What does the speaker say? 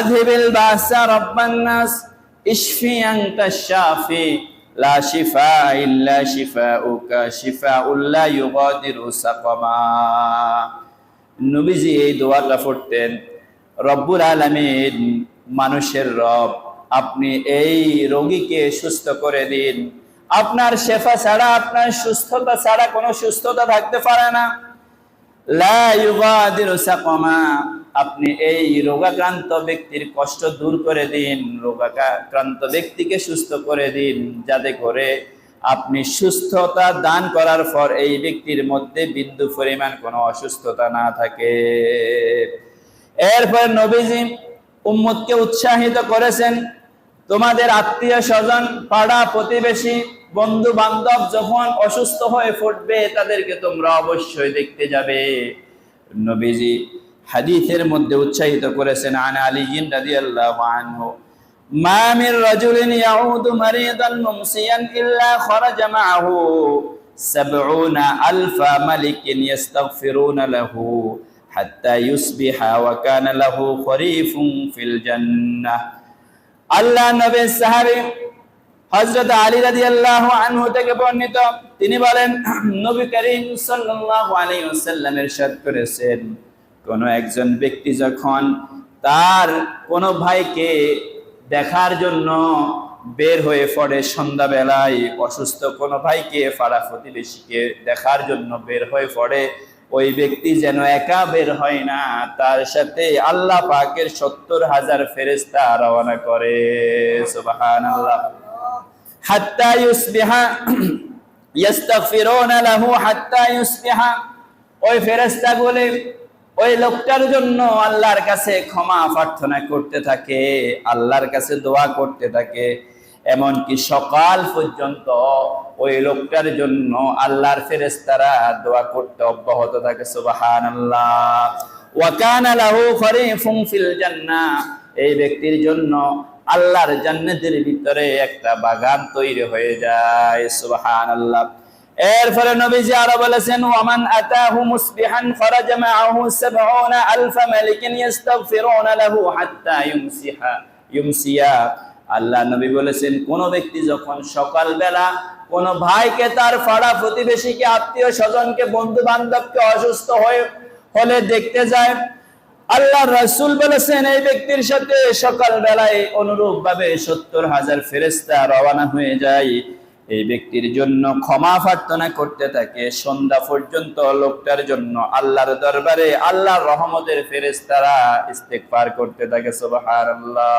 আযহিবিল নবীজি এই দোয়াটা পড়তেন মানুষের রব, আপনি এই রোগীকে সুস্থ করে দিন। আপনার শেফা ছাড়া, আপনার সুস্থতা ছাড়া কোনো সুস্থতা থাকতে পারে না। লা আপনি এই রোগাক্রান্ত ব্যক্তির কষ্ট দূর করে দিন, রোগাক্রান্ত ব্যক্তিকে সুস্থ করে দিন, যাতে করে আপনি সুস্থতা দান করার পর এই ব্যক্তির মধ্যে বিন্দু পরিমাণ কোনো অসুস্থতা না থাকে। এরপর নবীজি উম্মতকে উৎসাহিত করেছেন, তোমাদের আত্মীয় স্বজন, পাড়া প্রতিবেশী বন্ধু বান্ধব যখন অসুস্থ হয়ে ফুটবে তাদেরকে তোমরা অবশ্যই দেখতে যাবে। নবীজি হাদিসের মধ্যে উৎসাহিত করেছেন, আন আলিজিন রাদিয়াল্লাহু আনহু, মা মিন রাজুলিন ইয়াউদু মারিদান মুমসিয়ান ইল্লা খরাজা মাআহু, সাবউনা আলফা মালিকিন ইস্তাগফিরুনা লাহু, হাত্তা ইউসবিহা ওয়া কানা লাহু খরিফুন ফিল জান্নাহ। আল্লাহ নবী সাহাবী হযরত আলী রাদিয়াল্লাহু আনহু থেকে বর্ণিত, তিনি বলেন, নবী করিম সাল্লাল্লাহু আলাইহি ওয়াসাল্লাম ইরশাদ করেছেন। কোন একজন ব্যক্তি যখন তার কোন ভাইকে দেখার জন্য বের হয়ে পড়ে সন্ধ্যাবেলায়, অসুস্থ কোনো ভাইকে পাড়া প্রতিবেশীকে দেখার জন্য বের হয়ে পড়ে, ওই ব্যক্তি যেন একা বের হয় না, তার সাথে আল্লাহ পাকের সত্তর হাজার ফেরেস্তা রওনা করে। সুবাহান আল্লাহ হাত্তা ইউসবিহা, ইয়াস্তাগফিরুনা লাহু হাত্তা ইউসবিহা। ওই ফেরেশতা গুলি ওই লোকটার জন্য আল্লাহর কাছে ক্ষমা প্রার্থনা করতে থাকে, আল্লাহর কাছে দোয়া করতে থাকে। এমনকি সকাল পর্যন্ত ওই লোকটার জন্য আল্লাহর ফেরেশতারা দোয়া করতে অব্যাহত থাকে সুবাহান আল্লাহ কানা লাহু খরিফুন ফিল জান্নাহ। এই ব্যক্তির জন্য আল্লাহর জান্নাতের ভিতরে একটা বাগান তৈরি হয়ে যায়, সুবহানাল্লাহ। এরপরে নবীজি আরও বলেছেন, ওয়ামান আতাহু মুসবিহান খরাজা মাআহু 70 আলফ মালিকিন ইস্তাগফিরুনা লাহু হাত্তা ইউমসিহা ইউমসিয়া। আল্লাহ নবী বলেছেন, কোন ব্যক্তি যখন সকালবেলা কোন ভাইকে, তার পাড়া প্রতিবেশীকে আত্মীয় স্বজনকে বন্ধু বান্ধবকে অসুস্থ হয়ে, হলে দেখতে যায়, আল্লাহ রসুল বলেছেন, এই ব্যক্তির সাথে সকাল বেলায় অনুরূপ ভাবে সত্তর হাজার ফেরেস্তা রওনা হয়ে যায়। এই ব্যক্তির জন্য ক্ষমা প্রার্থনা করতে থাকে। সন্ধ্যা পর্যন্ত লোকটার জন্য আল্লাহর দরবারে আল্লাহর রহমতের ফেরেস্তারা ইস্তেকবার করতে থাকে, সুবহানাল্লাহ।